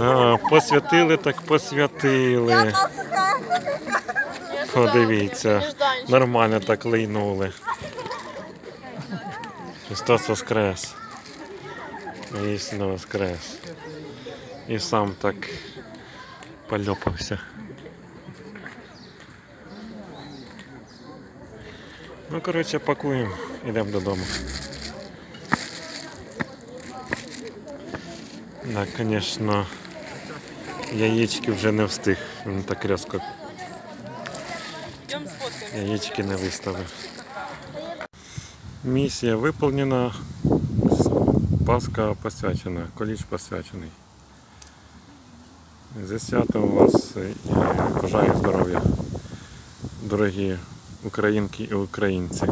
А, посвятили так посвятили. Подивіться, нормально так лийнули. Христос Воскрес. Істинно Воскрес. І сам так польопався. Ну, коротше, пакуємо, йдемо додому. Да, звісно, яєчки вже не встиг. Він так різко яєчки не виставив. Місія виповнена. Пасха посвячена, коліч посвячений. Зі святом вас і бажаю здоров'я, дорогі українки і українці.